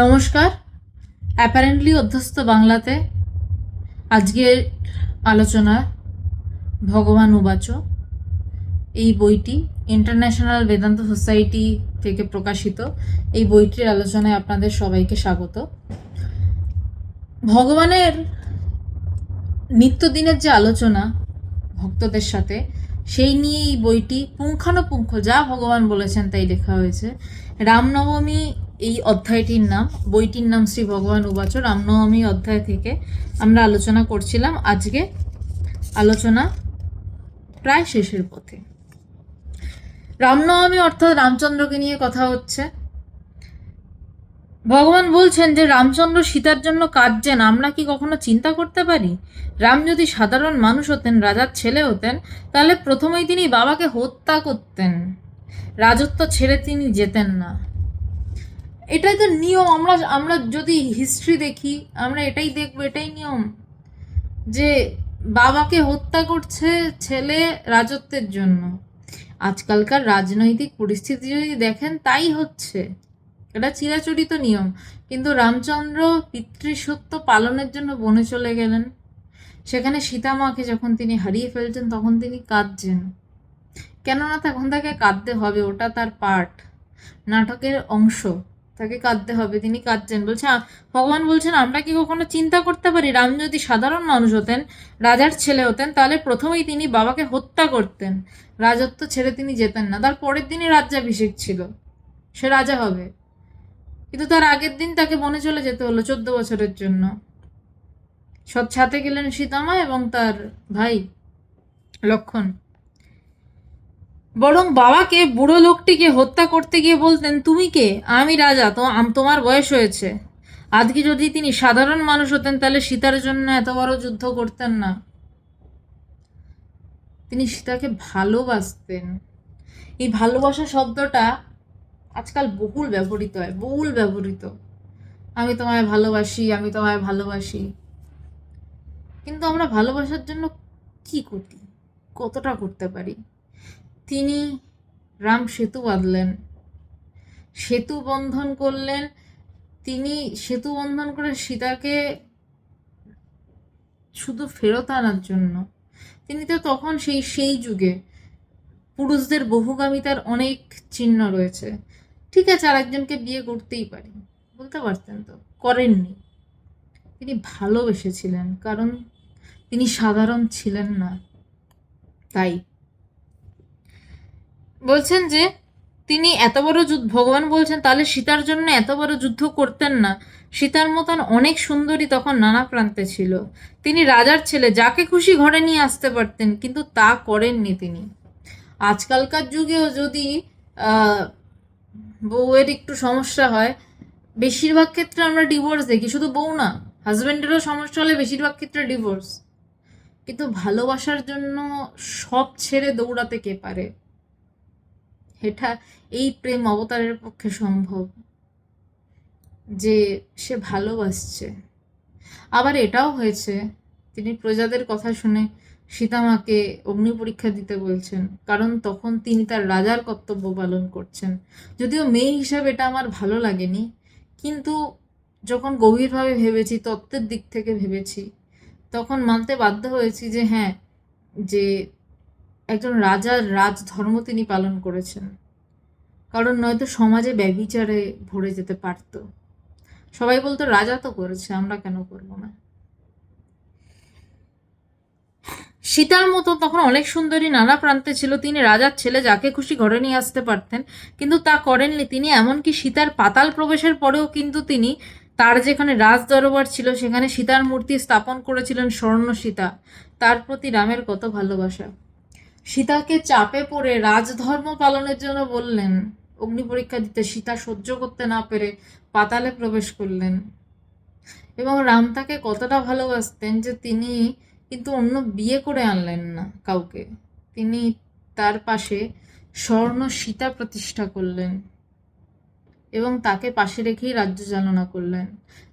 নমস্কার। অ্যাপারেন্টলি অধ্যস্ত বাংলাতে আজকের আলোচনা ভগবান উবাচ। এই বইটি ইন্টারন্যাশনাল বেদান্ত সোসাইটি থেকে প্রকাশিত। এই বইটির আলোচনায় আপনাদের সবাইকে স্বাগত। ভগবানের নিত্যদিনের যে আলোচনা ভক্তদের সাথে, সেই নিয়ে এই বইটি পুঙ্খানুপুঙ্খ যা ভগবান বলেছেন তাই লেখা হয়েছে। রামনবমী এই অধ্যায়টির নাম, বইটির নাম শ্রী ভগবান উবাচ, রামনবমী অধ্যায় থেকে আমরা আলোচনা করছিলাম আজকে আলোচনা প্রায় শেষের পথে। রামনবমী অর্থাৎ রামচন্দ্রকে নিয়ে কথা হচ্ছে। ভগবান বলছেন যে, রামচন্দ্র সীতার জন্য কাঁদছেন, আমরা কি কখনো চিন্তা করতে পারি? রাম যদি সাধারণ মানুষ হতেন, রাজার ছেলে হতেন, তাহলে প্রথমেই তিনি বাবাকে হত্যা করতেন। রাজত্ব ছেড়ে তিনি যেতেন না। এটাই তো নিয়ম, আমরা আমরা যদি হিস্ট্রি দেখি, আমরা এটাই দেখব, এটাই নিয়ম। যে বাবাকে হত্যা করছে ছেলে রাজত্বের জন্য। আজকালকার রাজনৈতিক পরিস্থিতি যদি দেখেন, তাই হচ্ছে। এটা চিরাচরিত নিয়ম। কিন্তু রামচন্দ্র পিতৃসত্য পালনের জন্য বনে চলে গেলেন। সেখানে সীতামাকে যখন তিনি হারিয়ে ফেলছেন, তখন তিনি কাঁদছেন। কেননা তখন তাকে কাঁদতে হবে, ওটা তার পার্ট নাটকের অংশ। তাকে কাঁদতে হবে, তিনি কাঁদছেন। বলছে ভগবান বলছেন, আমরা কি কখনো চিন্তা করতে পারি? রাম যদি সাধারণ মানুষ হতেন, রাজার ছেলে হতেন, তাহলে প্রথমেই তিনি বাবাকে হত্যা করতেন। রাজত্ব ছেড়ে তিনি যেতেন না। তার পরের দিনই রাজ্যাভিষেক ছিল। সে রাজা হবে। কিন্তু তার আগের দিন তাকে বনে চলে যেতে হলো চোদ্দ বছরের জন্য। সৎ ছাতে গেলেন সীতামা এবং তার ভাই লক্ষণ। বরং বাবাকে, বুড়ো লোকটিকে হত্যা করতে গিয়ে বলতেন, তুমি কে? আমি রাজা, তো আম- তোমার বয়স হয়েছে। আজকে যদি তিনি সাধারণ মানুষ হতেন, তাহলে সীতার জন্য এত বড় যুদ্ধ করতেন না। তিনি সীতাকে ভালোবাসতেন। এই ভালোবাসা শব্দটা আজকাল বহুল ব্যবহৃত হয়, বহুল ব্যবহৃত। আমি তোমায় ভালোবাসি, আমি তোমায় ভালোবাসি। কিন্তু আমরা ভালোবাসার জন্য কি করি কতটা করতে পারি? তিনি রাম সেতু বাঁধলেন। সেতু বন্ধন করলেন। তিনি সেতু বন্ধন করে সীতাকে শুধু ফেরত আনার জন্য। তিনি তো তখন সেই সেই যুগে পুরুষদের বহুগামিতার অনেক চিহ্ন রয়েছে। ঠিক আছে আর একজনকে বিয়ে করতেই পারি। বলতে পারতেন তো, করেননি। তিনি ভালোবেসেছিলেন, কারণ তিনি সাধারণ ছিলেন না। তাই বলছেন যে তিনি এত বড় যুদ্ধ, ভগবান বলছেন, তাহলে সীতার জন্য এত বড় যুদ্ধ করতেন না। সীতার মতন অনেক সুন্দরী তখন নানা প্রান্তে ছিল। তিনি রাজার ছেলে, যাকে খুশি ঘরে নিয়ে আসতে পারতেন, কিন্তু তা করেননি তিনি। আজকালকার যুগেও যদি বউয়ের একটু সমস্যা হয়, বেশিরভাগ ক্ষেত্রে আমরা ডিভোর্স দেখি। শুধু বউ না হাজব্যান্ডেরও সমস্যা হলে বেশিরভাগ ক্ষেত্রে ডিভোর্স কিন্তু ভালোবাসার জন্য সব ছেড়ে দৌড়াতে কে পারে? এটা এই প্রেম অবতারের পক্ষে সম্ভব যে সে ভালোবাসছে। আবার এটাও হয়েছে, তিনি প্রজাদের কথা শুনে সীতামাকে অগ্নি পরীক্ষা দিতে বলছেন, কারণ তখন তিনি তার রাজার কর্তব্য পালন করছেন। যদিও মেয়ে হিসাবে এটা আমার ভালো লাগেনি, কিন্তু যখন গভীরভাবে ভেবেছি, তত্ত্বের দিক থেকে ভেবেছি, তখন মানতে বাধ্য হয়েছি যে হ্যাঁ যে একজন রাজার রাজধর্ম তিনি পালন করেছেন। কারণ নয়তো সমাজে ব্যবিচারে ভরে যেতে পারতো। সবাই বলতো, রাজা তো করেছে, আমরা কেন করব না? সীতার মতো তখন অনেক সুন্দরী নানা প্রান্তে ছিল। তিনি রাজার ছেলে যাকে খুশি ঘরে নিয়ে আসতে পারতেন, কিন্তু তা করেননি তিনি। এমনকি সীতার পাতাল প্রবেশের পরেও কিন্তু তিনি তার যেখানে রাজ দরবার ছিল, সেখানে সীতার মূর্তি স্থাপন করেছিলেন স্বর্ণ সীতা। তার প্রতি রামের কত ভালোবাসা। সীতাকে চাপে পড়ে রাজধর্ম পালনের জন্য বললেন, অগ্নি পরীক্ষা দিতে সীতা সহ্য করতে না পেরে পাতালে প্রবেশ করলেন। এবং রাম তাকে কতটা ভালোবাসতেন যে তিনি কিন্তু অন্য বিয়ে করে আনলেন না কাউকে। তিনি তার পাশে স্বর্ণ সীতা প্রতিষ্ঠা করলেন এবং তাকে পাশে রেখেই রাজ্য চালনা করলেন।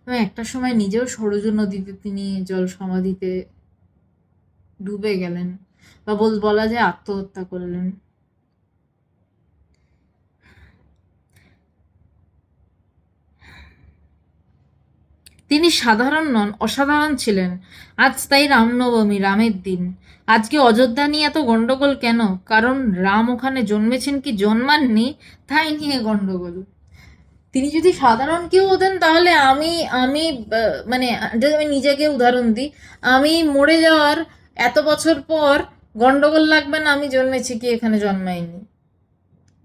এবং একটা সময় নিজেও সরজ নদীতে তিনি জল সমাধিতে ডুবে গেলেন। বা বল যায় আত্মহত্যা করলেন। তিনি সাধারণ নন, অসাধারণ ছিলেন। আজ তাই রামনবমী, রামের দিন। আজকে অযোধ্যা নিয়ে এত গন্ডগোল কেন? কারণ রাম ওখানে জন্মেছেন কি জন্মাননি? তাই নিয়ে গন্ডগোল। তিনি যদি সাধারণ কেউ হতেন, তাহলে আমি আমি মানে আমি নিজেকে উদাহরণ দিই, আমি মরে যাওয়ার এত বছর পর গন্ডগোল লাগবে না, আমি জন্মেছি কি এখানে জন্মাইনি।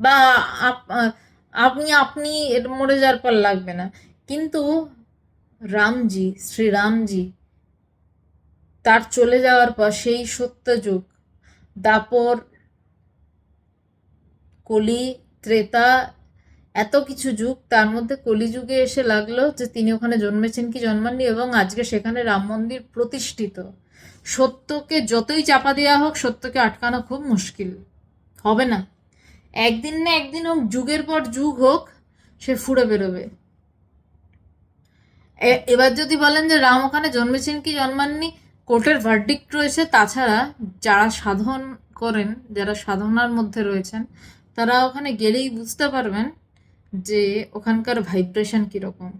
বা আপ- আপনি আপনি এর মরে যাওয়ার পর লাগবে না। কিন্তু রামজি শ্রীরামজি তার চলে যাওয়ার পর সেই সত্যযুগ দাপর, কলি, ত্রেতা, এত কিছু যুগ, তার মধ্যে কলিযুগে এসে লাগল যে তিনি ওখানে জন্মেছেন কি জন্মাননি এবং আজকে সেখানে রাম মন্দির প্রতিষ্ঠিত। সত্যকে যতই চাপা দেওয়া হোক, সত্যকে আটকানো খুব মুশকিল। হবে না। একদিন না একদিন হোক, যুগের পর যুগ হোক, সে ফুড়ে বেরোবে। এবার যদি বলেন যে রাম ওখানে জন্মেছেন কি জন্মাননি, কোর্টের ভার্ডিক্ট রয়েছে। তাছাড়া যারা সাধন করেন, যারা সাধনার মধ্যে রয়েছেন, তারা ওখানে গেলেই বুঝতে পারবেন যে ওখানকার ভাইব্রেশন কীরকম।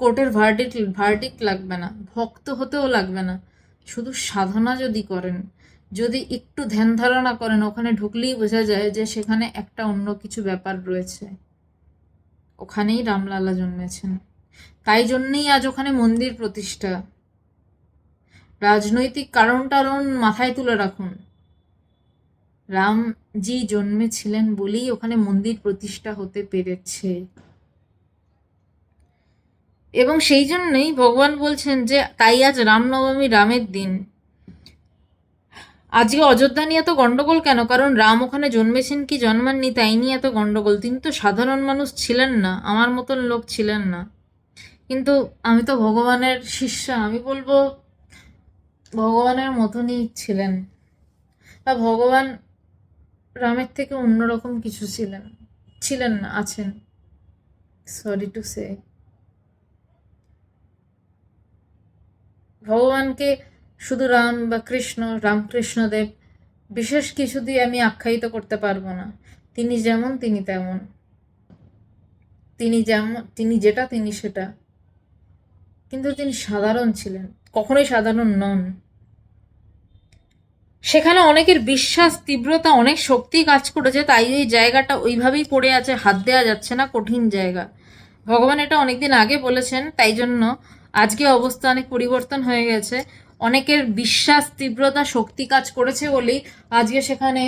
কোর্টের ভার্ডিক্ট ভার্ডিক্ট লাগবে না। ভক্ত হতেও লাগবে না। শুধু সাধনা যদি করেন, যদি একটু ধ্যান ধারণা করেন, ওখানে ঢুকলেই বোঝা যায় যে সেখানে একটা অন্য কিছু ব্যাপার রয়েছে। ওখানেই রামলালা জন্মেছেন। তাই জন্যেই আজ ওখানে মন্দির প্রতিষ্ঠা। রাজনৈতিক কারণ টারণ মাথায় তুলে রাখুন। রামজি জন্মেছিলেন বলেই ওখানে মন্দির প্রতিষ্ঠা হতে পেরেছে। এবং সেই জন্যই ভগবান বলছেন যে, তাই আজ রামনবমী রামের দিন। আজকে অযোধ্যা নিয়ে এত গন্ডগোল কেন? কারণ রাম ওখানে জন্মেছেন কি জন্মাননি, তাই নিয়ে এত গন্ডগোল। তিনি তো সাধারণ মানুষ ছিলেন না, আমার মতন লোক ছিলেন না। কিন্তু আমি তো ভগবানের শিষ্য, আমি বলব ভগবানের মতনই ছিলেন। বা ভগবান রামের থেকে অন্যরকম কিছু ছিলেন ছিলেন না, আছেন। সরি টু সে ভগবানকে শুধু রাম বা কৃষ্ণ, রামকৃষ্ণদেব বিশেষ কিছু দিয়ে আমি আখ্যায়িত করতে পারব না। তিনি যেমন, তিনি তেমন। তিনি যেমন, তিনি যেটা, তিনি সেটা। কিন্তু তিনি সাধারণ ছিলেন, কখনোই সাধারণ নন। সেখানে অনেকের বিশ্বাস, তীব্রতা, অনেক শক্তি কাজ করেছে, তাই ওই জায়গাটা ওইভাবেই পড়ে আছে, হাত দেওয়া যাচ্ছে না, কঠিন জায়গা। ভগবান এটা অনেকদিন আগে বলেছেন, তাই জন্য আজকে অবস্থা অনেক পরিবর্তন হয়ে গেছে। অনেকের বিশ্বাস, তীব্রতা, শক্তি কাজ করেছে বলেই আজকে সেখানে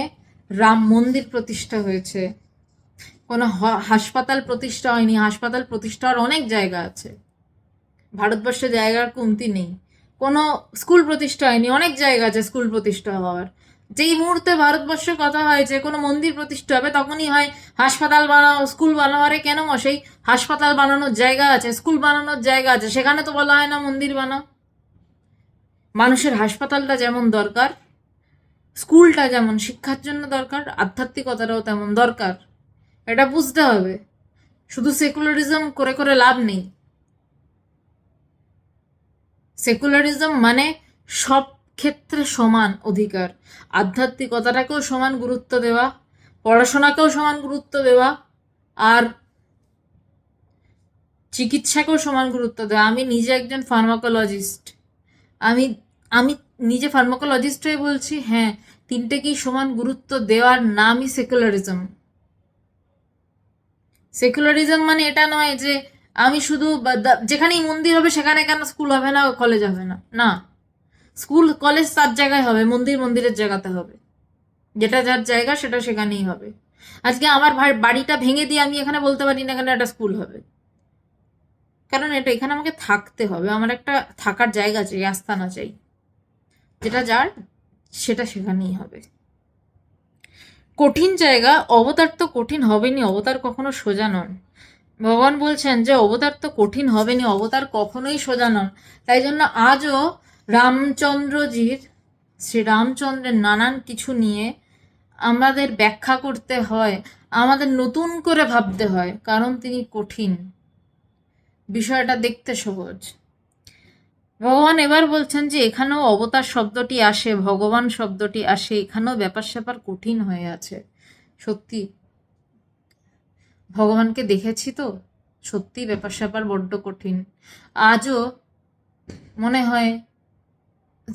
রাম মন্দির প্রতিষ্ঠা হয়েছে। কোনো হাসপাতাল প্রতিষ্ঠা হয়নি। হাসপাতাল প্রতিষ্ঠার অনেক জায়গা আছে। ভারতবর্ষে জায়গার কমতি নেই। কোনো স্কুল প্রতিষ্ঠা হয়নি। অনেক জায়গা আছে স্কুল প্রতিষ্ঠা হওয়ার। যেই মুহূর্তে ভারতবর্ষের কথা হয়, যে কোনো মন্দির প্রতিষ্ঠা হবে, তখনই হয় হাসপাতাল বানাও, স্কুল বানাও। আরে কেন সেই হাসপাতাল বানানোর জায়গা আছে, স্কুল বানানোর জায়গা আছে, সেখানে তো বলা হয় না মন্দির বানাও। মানুষের হাসপাতালটা যেমন দরকার, স্কুলটা যেমন শিক্ষার জন্য দরকার, আধ্যাত্মিকতাটাও তেমন দরকার। এটা বুঝতে হবে। শুধু সেকুলারিজম করে করে লাভ নেই। সেকুলারিজম মানে সব ক্ষেত্রে সমান অধিকার। আধ্যাত্মিকতাটাকেও সমান গুরুত্ব দেওয়া, পড়াশোনাকেও সমান গুরুত্ব দেওয়া, আর চিকিৎসাকেও সমান গুরুত্ব দেওয়া। আমি নিজে একজন ফার্মাকোলজিস্ট আমি আমি নিজে ফার্মাকোলজিস্ট হয়ে বলছি হ্যাঁ তিনটেকেই সমান গুরুত্ব দেওয়ার নামই সেকুলারিজম সেকুলারিজম মানে এটা নয় যে আমি শুধু যেখানেই মন্দির হবে সেখানে কেন স্কুল হবে না কলেজ হবে না। না। স্কুল, কলেজ তার জায়গায় হবে, মন্দির মন্দিরের জায়গাতে হবে। যেটা যার জায়গা, সেটা সেখানেই হবে। আজকে আমার ভাই- বাড়িটা ভেঙে দিয়ে আমি এখানে বলতে পারি না এখানে একটা স্কুল হবে। কারণ এটা এখানে আমাকে থাকতে হবে, আমার একটা থাকার জায়গা চাই আস্থানা চাই। যেটা যার, সেটা সেখানেই হবে। কঠিন জায়গা, অবতার তো কঠিন হবেনি, অবতার কখনো সোজা নন। ভগবান বলছেন যে, অবতার তো কঠিন হবেনি, অবতার কখনোই সোজা নন। তাই জন্য আজও রামচন্দ্রজির শ্রী রামচন্দ্রের নানান কিছু নিয়ে আমাদের ব্যাখ্যা করতে হয়, আমাদের নতুন করে ভাবতে হয়, কারণ তিনি কঠিন। বিষয়টা দেখতে সহজ। ভগবান এবার বলছেন যে, এখানেও অবতার শব্দটি আসে, ভগবান শব্দটি আসে, এখানেও ব্যাপার স্যাপার কঠিন হয়ে আছে। সত্যি? ভগবানকে দেখেছি তো? সত্যি ব্যাপার স্যাপার বড্ড কঠিন। আজও মনে হয়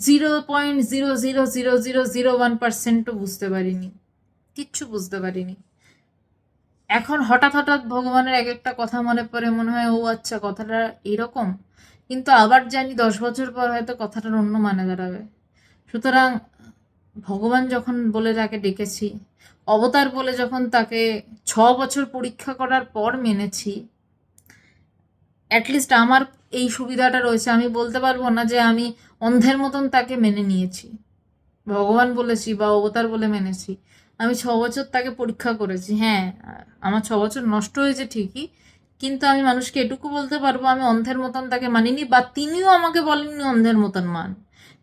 zero point zero zero zero zero zero one পার্সেন্টও বুঝতে পারিনি। কিচ্ছু বুঝতে পারিনি। এখন হঠাৎ হঠাৎ ভগবানের এক একটা কথা মনে পড়ে, মনে হয়, ও আচ্ছা কথাটা এরকম? কিন্তু আবার জানি দশ বছর পর হয়তো কথাটার অন্য মানে দাঁড়াবে। সুতরাং ভগবান যখন বলে তাকে ডেকেছি, অবতার বলে যখন তাকে ছ বছর পরীক্ষা করার পর মেনেছি অ্যাটলিস্ট আমার এই সুবিধাটা রয়েছে। আমি বলতে পারব না যে আমি অন্ধের মতন তাকে মেনে নিয়েছি। ভগবান বলেছি বা অবতার বলে মেনেছি। আমি ছ বছর তাকে পরীক্ষা করেছি। হ্যাঁ আমার ছ বছর নষ্ট হয়েছে ঠিকই, কিন্তু আমি মানুষকে এটুকু বলতে পারব, আমি অন্ধের মতন তাকে মানিনি বা তিনিও আমাকে বলেননি অন্ধের মতন মান।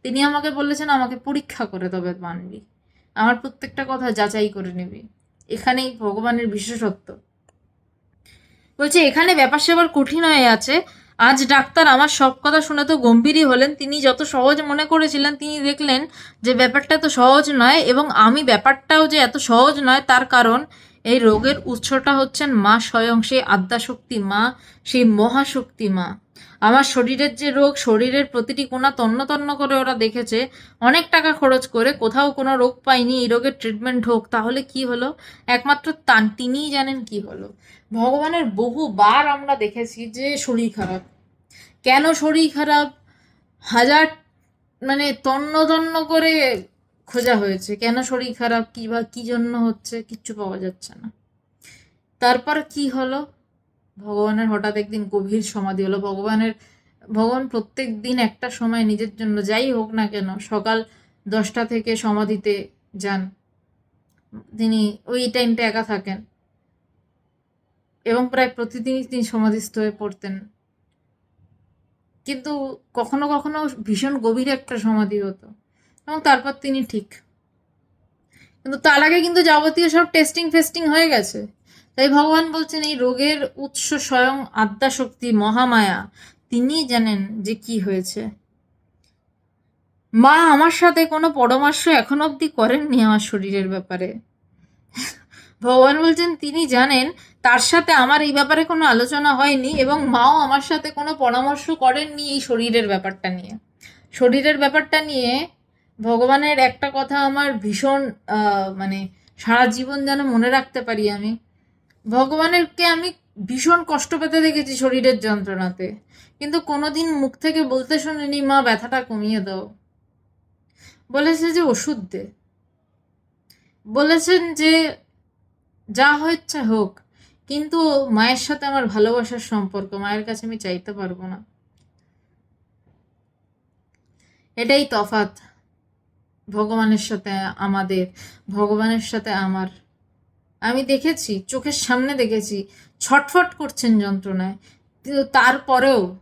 তিনি আমাকে বলেছেন আমাকে পরীক্ষা করে তবে মানবি। আমার প্রত্যেকটা কথা যাচাই করে নিবি। এখানেই ভগবানের বিশেষত্ব। বলছে, এখানে ব্যাপার সেবার কঠিন হয়ে আছে। আজ ডাক্তার আমার সব কথা শুনে তো গম্ভীরই হলেন। তিনি যত সহজ মনে করেছিলেন, তিনি দেখলেন যে ব্যাপারটা তো সহজ নয় এবং আমি ব্যাপারটাও যে এত সহজ নয়, তার কারণ এই রোগের উৎসটা হচ্ছেন মা স্বয়ং সেই আদ্যাশক্তি মা, সেই মহাশক্তি মা। আমার শরীরের যে রোগ, শরীরের প্রতিটি কোণা তন্ন তন্ন করে ওরা দেখেছে। অনেক টাকা খরচ করে কোথাও কোনো রোগ পাইনি, এই রোগের ট্রিটমেন্ট হোক, তাহলে কি হলো? একমাত্র তান, তিনিই জানেন কি হলো। ভগবানের বহুবার আমরা দেখেছি যে শরীর খারাপ। কেন শরীর খারাপ? হাজার মানে তন্ন তন্ন করে খোঁজা হয়েছে। কেন শরীর খারাপ? কি বা, কি জন্য হচ্ছে? কিচ্ছু পাওয়া যাচ্ছে না। তারপর কি হলো? ভগবানের হঠাৎ একদিন গভীর সমাধি হলো। ভগবানের, ভগবান প্রত্যেক দিন একটা সময় নিজের জন্য যাই হোক না কেন, সকাল দশটা থেকে সমাধিতে যান। তিনি ওই টাইমটা একা থাকেন। এবং প্রায় প্রতিদিনই তিনি সমাধিস্থ হয়ে পড়তেন। কিন্তু কখনো কখনো ভীষণ গভীর একটা সমাধি হতো। এবং তারপর তিনি ঠিক। কিন্তু তার আগে কিন্তু যাবতীয় সব টেস্টিং ফেস্টিং হয়ে গেছে। তাই ভগবান বলছেন, এই রোগের উৎস স্বয়ং আদ্যাশক্তি, মহামায়া। তিনি জানেন যে কি হয়েছে। মা আমার সাথে কোনো পরামর্শ এখন অবধি করেননি আমার শরীরের ব্যাপারে। ভগবান বলছেন, তিনি জানেন, তার সাথে আমার এই ব্যাপারে কোনো আলোচনা হয়নি এবং মাও আমার সাথে কোনো পরামর্শ করেননি এই শরীরের ব্যাপারটা নিয়ে। শরীরের ব্যাপারটা নিয়ে ভগবানের একটা কথা আমার ভীষণ মানে সারা জীবন যেন মনে রাখতে পারি আমি। ভগবানেরকে আমি ভীষণ কষ্ট পেতে দেখেছি শরীরের যন্ত্রণাতে। কিন্তু কোনোদিন মুখ থেকে বলতে শুনিনি, মা, ব্যথাটা কমিয়ে দাও। বলেছে যে ওষুধ দে। বলেছেন যে যা হচ্ছে হোক, কিন্তু মায়ের সাথে আমার ভালোবাসার সম্পর্ক, মায়ের কাছে আমি চাইতে পারব না। এটাই তফাৎ। ভগবানের সাথে আমাদের, ভগবানের সাথে আমার। আমি দেখেছি, চোখের সামনে দেখেছি, ছটফট করছেন যন্ত্রণায়। কিন্তু তারপরেও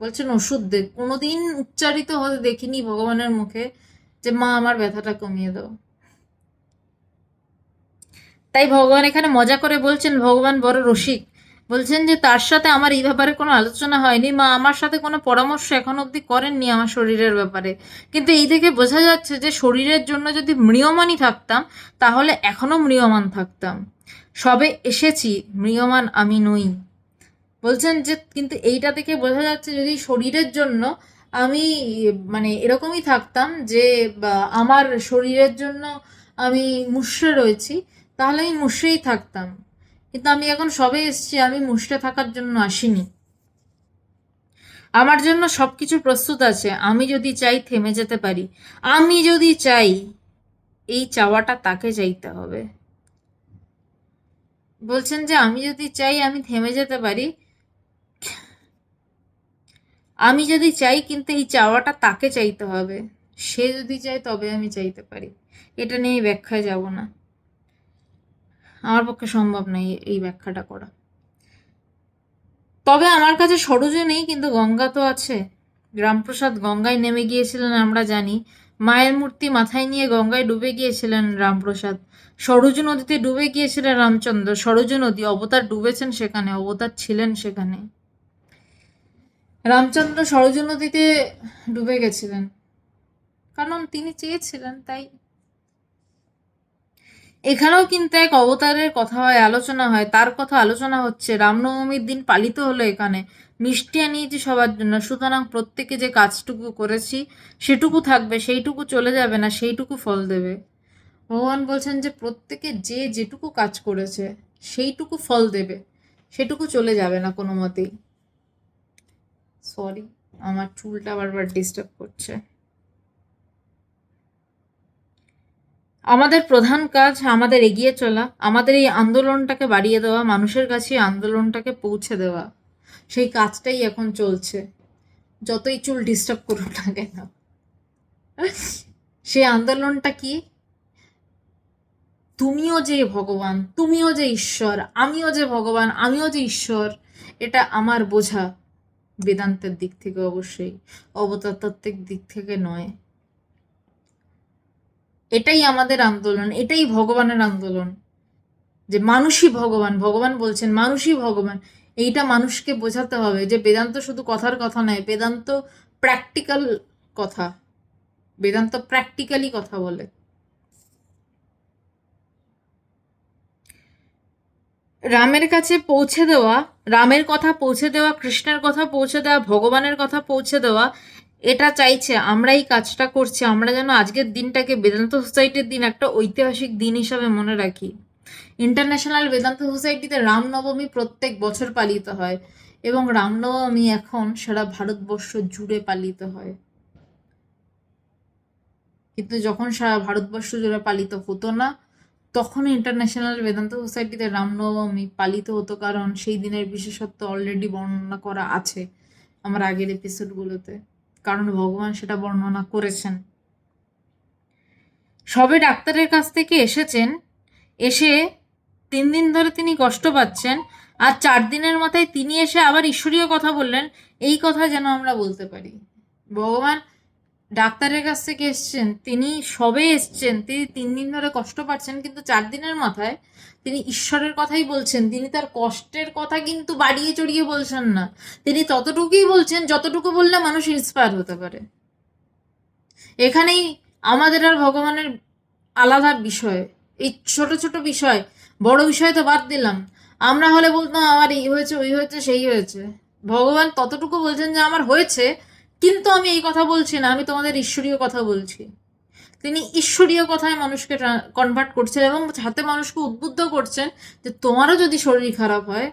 বলছেন ওষুধ দে, কোনোদিন উচ্চারিত হতে দেখিনি ভগবানের মুখে যে, মা, আমার ব্যথাটা কমিয়ে দাও। তাই ভগবান এখানে মজা করে বলছেন, ভগবান বড় রসিক। বলছেন যে তার সাথে আমার এই ব্যাপারে কোনো আলোচনা হয়নি। মা আমার সাথে কোনো পরামর্শ এখন অবধি করেননি আমার শরীরের ব্যাপারে। কিন্তু এই থেকে বোঝা যাচ্ছে যে শরীরের জন্য যদি মৃয়মানই থাকতাম, তাহলে এখনও মৃয়মান থাকতাম। সবে এসেছি মৃয়মান আমি নই। বলছেন যে কিন্তু এইটা থেকে বোঝা যাচ্ছে যদি শরীরের জন্য আমি মানে এরকমই থাকতাম যে আমার শরীরের জন্য আমি মুষড়ে রয়েছি, তাহলে আমি মুষড়েই থাকতাম। কিন্তু আমি এখন সবে এসেছি, আমি মুষড়ে থাকার জন্য আসিনি। আমার জন্য সব কিছু প্রস্তুত আছে, আমি যদি চাই থেমে যেতে পারি। আমি যদি চাই এই চাওয়াটা তাকে চাইতে হবে। বলছেন যে, আমি যদি চাই আমি থেমে যেতে পারি, আমি যদি চাই কিন্তু এই চাওয়াটা তাকে চাইতে হবে। সে যদি চায় তবে আমি চাইতে পারি। এটা নিয়ে ব্যাখ্যায় যাব না। আমার পক্ষে সম্ভব নয় এই ব্যাখ্যাটা করা। তবে আমার কাছে সরোজ নেই, কিন্তু গঙ্গা তো আছে। রামপ্রসাদ গঙ্গায় নেমে গিয়েছিলেন, আমরা জানি। মায়ের মূর্তি মাথায় নিয়ে গঙ্গায় ডুবে গিয়েছিলেন রামপ্রসাদ। সরোজ নদীতে ডুবে গিয়েছিলেন রামচন্দ্র। সরোজ নদী, অবতার ডুবেছেন সেখানে, অবতার ছিলেন সেখানে। রামচন্দ্র সরোজ নদীতে ডুবে গেছিলেন। কারণ তিনি চেয়েছিলেন, তাই এখানেও কিন্তু এক অবতারের কথা হয়, আলোচনা হয়। তার কথা আলোচনা হচ্ছে, রামনবমীর দিন পালিত হলো এখানে। মিষ্টি আনিয়েছি সবার জন্য, সুতরাং প্রত্যেকে যে কাজটুকু করেছি, সেটুকু থাকবে, সেইটুকু চলে যাবে না, সেইটুকু ফল দেবে। ভগবান বলছেন যে, প্রত্যেকে যে যেটুকু কাজ করেছে, সেইটুকু ফল দেবে, সেটুকু চলে যাবে না কোনো মতেই সরি আমার চুলটা বারবার ডিস্টার্ব করছে। আমাদের প্রধান কাজ আমাদের এগিয়ে চলা, আমাদের এই আন্দোলনটাকে বাড়িয়ে দেওয়া, মানুষের কাছে আন্দোলনটাকে পৌঁছে দেওয়া। সেই কাজটাই এখন চলছে। যতই চুল ডিস্টার্ব করুক না কেন। সেই আন্দোলনটা কি? তুমিও যে ভগবান, তুমিও যে ঈশ্বর, আমিও যে ভগবান, আমিও যে ঈশ্বর, এটা আমার বোঝা বেদান্তের দিক থেকে অবশ্যই অবতার তত্ত্বের দিক থেকে নয়। এটাই আমাদের আন্দোলন, এটাই ভগবানের আন্দোলন। যে মানুষই ভগবান ভগবান বলছেন মানুষই ভগবান। এইটা মানুষকে বোঝাতে হবে যে বেদান্ত শুধু কথার কথা নয়, বেদান্ত প্র্যাকটিক্যাল কথা। বেদান্ত প্র্যাকটিক্যালি কথা বলে। রামের কাছে পৌঁছে দেওয়া, রামের কথা পৌঁছে দেওয়া, কৃষ্ণের কথা পৌঁছে দেওয়া, ভগবানের কথা পৌঁছে দেওয়া এটা চাইছে আমরা এই কাজটা করছি, আমরা যেন আজকের দিনটাকে বেদান্ত সোসাইটির দিন, একটা ঐতিহাসিক দিন হিসাবে মনে রাখি। ইন্টারন্যাশনাল বেদান্ত সোসাইটিতে রামনবমী প্রত্যেক বছর পালিত হয় এবং রামনবমী এখন সারা ভারতবর্ষ জুড়ে পালিত হয়। কিন্তু যখন সারা ভারতবর্ষ জুড়ে পালিত হতো না, তখন ইন্টারন্যাশনাল বেদান্ত সোসাইটিতে রামনবমী পালিত হতো কারণ সেই দিনের বিশেষত্ব অলরেডি বর্ণনা করা আছে আমার আগের এপিসোডগুলোতে কারণ ভগবান সেটা বর্ণনা করেছেন। সবে ডাক্তারের কাছ থেকে এসেছেন, এসে তিন দিন ধরে তিনি কষ্ট পাচ্ছেন, আর চার দিনের মাথায় তিনি এসে আবার ঈশ্বরীয় কথা বললেন, এই কথা যেন আমরা বলতে পারি। ভগবান ডাক্তারের কাছ থেকে এসছেন, তিনি সবে এসছেন, তিনি তিন দিন ধরে কষ্ট পাচ্ছেন, কিন্তু চার দিনের মাথায় তিনি ঈশ্বরের কথাই বলছেন, তিনি তার কষ্টের কথা কিন্তু বাড়িয়ে চড়িয়ে বলছেন না। তিনি ততটুকুই বলছেন, যতটুকু বললে মানুষ ইন্সপায়ার হতে পারে। এখানেই আমাদের আর ভগবানের আলাদা বিষয়, এই ছোট ছোট বিষয়, বড় বিষয় তো বাদ দিলাম। আমরা হলে বলতাম, আমার এই হয়েছে, ওই হয়েছে, সেই হয়েছে। ভগবান ততটুকু বলছেন যে, আমার হয়েছে কিন্তু আমি এই কথা বলছি না, আমি তোমাদের ঈশ্বরীয় কথা বলছি। তিনি ঈশ্বরীয় কথায় মানুষকে কনভার্ট করছেন এবং হাতে মানুষকে উদ্বুদ্ধ করছেন যে তোমারও যদি শরীর খারাপ হয়,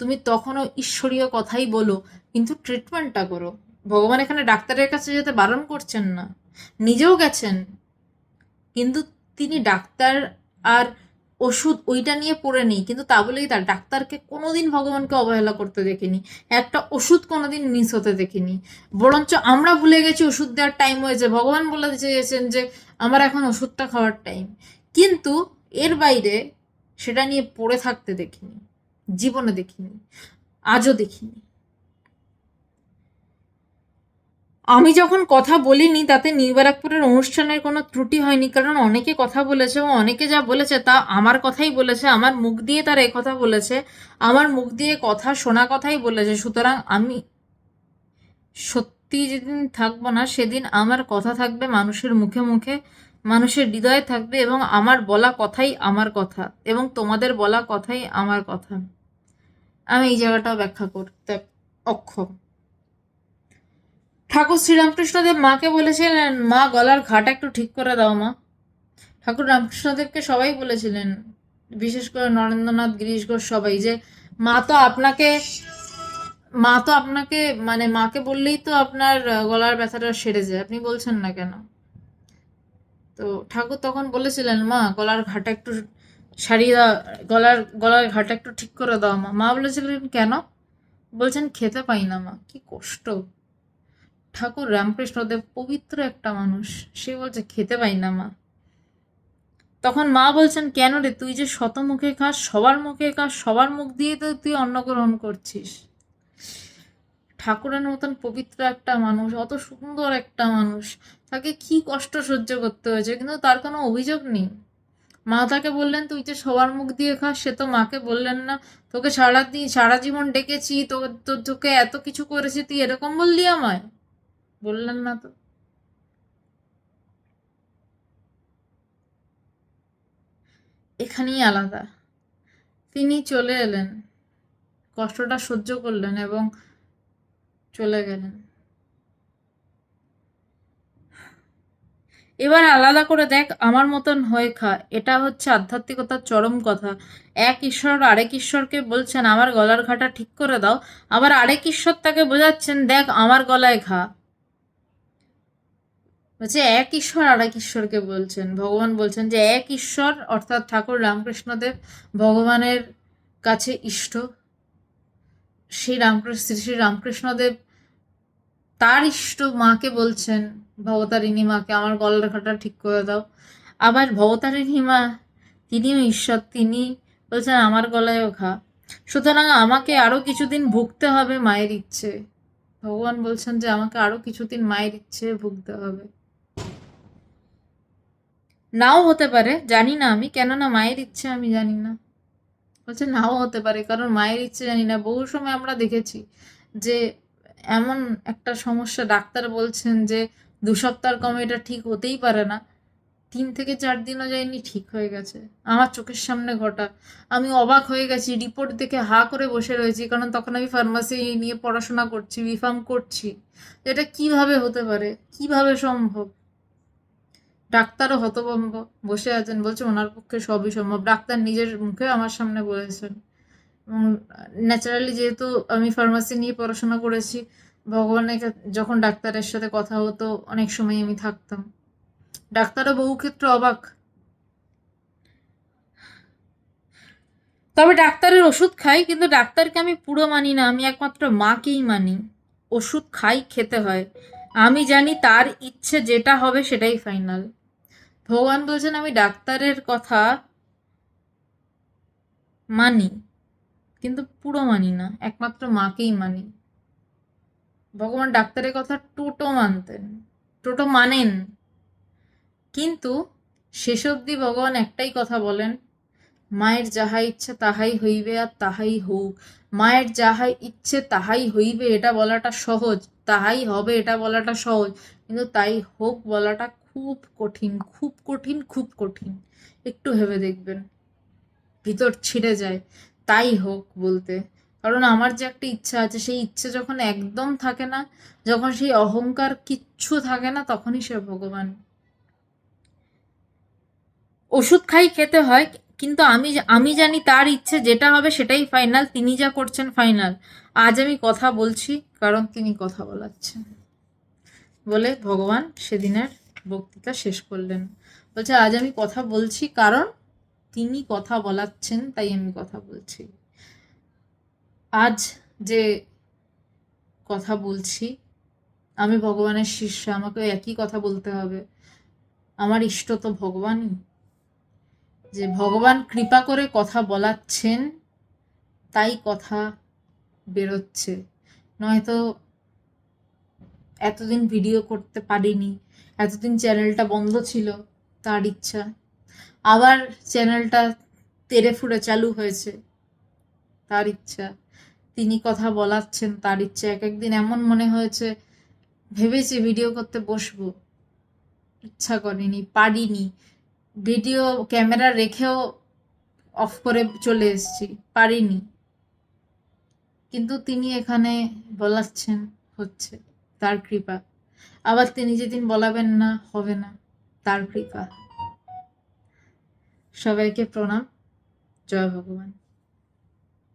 তুমি তখনও ঈশ্বরীয় কথাই বলো, কিন্তু ট্রিটমেন্টটা করো। ভগবান এখানে ডাক্তারের কাছে যেতে বারণ করছেন না, নিজেও গেছেন, কিন্তু তিনি ডাক্তার আর ওষুধ ওইটা নিয়ে পড়ে নেই। কিন্তু তা বলেই তার ডাক্তারকে কোনোদিন ভগবানকে অবহেলা করতে দেখিনি। একটা ওষুধ কোনোদিন মিস হতে দেখিনি। বরঞ্চ আমরা ভুলে গেছি ওষুধ দেওয়ার টাইম হয়েছে। ভগবান বলে চেয়েছেন যে, আমার এখন ওষুধটা খাওয়ার টাইম কিন্তু এর বাইরে সেটা নিয়ে পড়ে থাকতে দেখিনি, জীবনে দেখিনি, আজও দেখিনি। আমি যখন কথা বলিনি, তাতে নিউ ব্যারাকপুরের অনুষ্ঠানের কোনো ত্রুটি হয়নি, কারণ অনেকে কথা বলেছে এবং অনেকে যা বলেছে তা আমার কথাই বলেছে, আমার মুখ দিয়ে তারা কথা বলেছে, আমার মুখ দিয়ে কথা, শোনা কথাই বলেছে, সুতরাং আমি সত্যি যেদিন থাকব না, সেদিন আমার কথা থাকবে মানুষের মুখে মুখে, মানুষের হৃদয়ে থাকবে এবং আমার বলা কথাই আমার কথা, এবং তোমাদের বলা কথাই আমার কথা। আমি এই জায়গাটাও ব্যাখ্যা করতে অক্ষম। ঠাকুর শ্রীরামকৃষ্ণদেব মাকে বলেছিলেন, মা, গলার ঘাট একটু ঠিক করে দাও মা। ঠাকুর রামকৃষ্ণদেবকে সবাই বলেছিলেন, বিশেষ করে নরেন্দ্রনাথ, গিরিশ ঘোষ সবাই যে, মা তো আপনাকে, মা তো আপনাকে মানে মাকে বললেই তো আপনার গলার ব্যথাটা সেরে যায়, আপনি বলছেন না কেন? তো ঠাকুর তখন বলেছিলেন, মা, গলার ঘাটা একটু সারিয়ে দাও, গলার গলার ঘাটা একটু ঠিক করে দাও মা। মা বলেছিলেন, কেন? বলছেন, খেতে পাই না মা, কি কষ্ট। ঠাকুর রামকৃষ্ণদেব পবিত্র একটা মানুষ। সে বলছে, খেতে পাই না মা। তখন মা বলছেন, কেন রে? তুই যে শত মুখে খাস, সবার মুখে খাস, সবার মুখ দিয়ে তো তুই অন্ন গ্রহণ করছিস। ঠাকুরের মতন পবিত্র একটা মানুষ, অত সুন্দর একটা মানুষ, তাকে কি কষ্ট সহ্য করতে হয়েছে? কিন্তু তার কোনো অভিযোগ নেই। মা তাকে বললেন, তুই যে সবার মুখ দিয়ে খাস, সে তো মাকে বললেন না। তোকে সারা দিন সারা জীবন ডেকেছি তো তোকে এত কিছু করেছি, তুই এরকম বললি আমায়? বললেন না তো। এখানেই আলাদা। তিনি চলে এলেন। কষ্টটা সহ্য করলেন এবং চলে গেলেন। এবার আলাদা করে দেখ, আমার মতন হয়ে খা। এটা হচ্ছে আধ্যাত্মিকতার চরম কথা। এক ঈশ্বর আরেক ঈশ্বরকে বলছেন, আমার গলার ঘাটা ঠিক করে দাও। আবার আরেক ঈশ্বর তাকে বোঝাচ্ছেন, দেখ, আমার গলায় ঘা। বলছে, এক ঈশ্বর আর এক ঈশ্বরকে বলছেন। ভগবান বলছেন যে, এক ঈশ্বর, অর্থাৎ ঠাকুর রামকৃষ্ণদেব, ভগবানের কাছে ইষ্ট। শ্রী রামকৃষ্ণ, শ্রী রামকৃষ্ণদেব তার ইষ্ট মাকে বলছেন, ভবতারিণী মাকে। আমার গলার ঘাটা ঠিক করে দাও। আবার ভবতারিণী মা, তিনিও ঈশ্বর, তিনি বলছেন, আমার গলায়ও ঘা সুতরাং আমাকে আরও কিছুদিন ভুগতে হবে মায়ের ইচ্ছে। ভগবান বলছেন যে, আমাকে আরও কিছুদিন মায়ের ইচ্ছে ভুগতে হবে। নাও হতে পারে, জানি না আমি, কেননা মায়ের ইচ্ছে আমি জানি না। বলছে নাও হতে পারে, কারণ মায়ের ইচ্ছে জানি না। বহু সময় আমরা দেখেছি যে এমন একটা সমস্যা, ডাক্তার বলছেন যে দু সপ্তাহ কমে এটা ঠিক হতেই পারে না। তিন থেকে চার দিনও যায়নি, ঠিক হয়ে গেছে। আমার চোখের সামনে ঘটা। আমি অবাক হয়ে গেছি, রিপোর্ট দেখে হা করে বসে রয়েছি, কারণ তখন আমি ফার্মাসি নিয়ে পড়াশোনা করছি, বিফার্ম করছি। এটা কীভাবে হতে পারে? কীভাবে সম্ভব? ডাক্তারও হতভম্ব। বসে আছেন, বলছে ওনার পক্ষে সবই সম্ভব। ডাক্তার নিজের মুখে আমার সামনে বলেছেন। এবং ন্যাচারালি যেহেতু আমি ফার্মাসি নিয়ে পড়াশোনা করেছি, ভগবানের যখন ডাক্তারের সাথে কথা হতো, অনেক সময় আমি থাকতাম। ডাক্তারও বহু ক্ষেত্রে অবাক। তবে ডাক্তারের ওষুধ খাই, কিন্তু ডাক্তারকে আমি পুরো মানি না, আমি একমাত্র মাকেই মানি। ওষুধ খাই, খেতে হয়। আমি জানি তার ইচ্ছে যেটা হবে সেটাই ফাইনাল ভগবান বলছেন, আমি ডাক্তারের কথা মানি, কিন্তু পুরো মানি না, একমাত্র মাকেই মানি। ভগবান ডাক্তারের কথা টোটো মানতেন, টোটো মানেন। কিন্তু শেষ অবধি ভগবান একটাই কথা বলেন, মায়ের যাহা ইচ্ছে তাহাই হইবে আর তাহাই হোক। মায়ের যাহা ইচ্ছে তাহাই হইবে, এটা বলাটা সহজ। তাহাই হবে, এটা বলাটা সহজ। কিন্তু তাই হোক বলাটা খুব কঠিন খুব কঠিন খুব কঠিন। একটু ভেবে দেখবেন। ভিতর ছিঁড়ে যায়। তাই হোক বলতে। কারণ আমার যে একটা ইচ্ছা আছে, সেই ইচ্ছে যখন একদম থাকে না, যখন সেই অহংকার কিচ্ছু থাকে না, তখনই সে ভগবান। ওষুধ খাই, খেতে হয়, কিন্তু আমি আমি জানি তার ইচ্ছে যেটা হবে সেটাই ফাইনাল। তিনি যা করছেন ফাইনাল। আজ আমি কথা বলছি, কারণ তিনি কথা বলাচ্ছেন। বলে ভগবান সেদিনের বক্তৃতা শেষ করলেন। বলছে, আজ আমি কথা বলছি কারণ তিনি কথা বলাচ্ছেন, তাই আমি কথা বলছি। আজ যে কথা বলছি, আমি ভগবানের শিষ্য, আমাকে একই কথা বলতে হবে। আমার ইষ্ট তো ভগবানই। যে ভগবান কৃপা করে কথা বলাচ্ছেন, তাই কথা বেরোচ্ছে। নয়তো এতদিন ভিডিও করতে পারিনি, এতদিন চ্যানেলটা বন্ধ ছিল, তার ইচ্ছা। আবার চ্যানেলটা তেরে ফুরে চালু হয়েছে, তার ইচ্ছা। তিনি কথা বলাচ্ছেন, তার ইচ্ছা। এক একদিন এমন মনে হয়েছে, ভেবেছি ভিডিও করতে বসবো। ইচ্ছা করেনি, পারিনি। ভিডিও ক্যামেরা রেখেও অফ করে চলে এসেছি, পারিনি। কিন্তু তিনি এখানে বলাচ্ছেন, হচ্ছে। তার কৃপা। আবার তিনি যেদিন বলাবেন না, হবে না, তার কৃপা। সবাইকে প্রণাম। জয় ভগবান।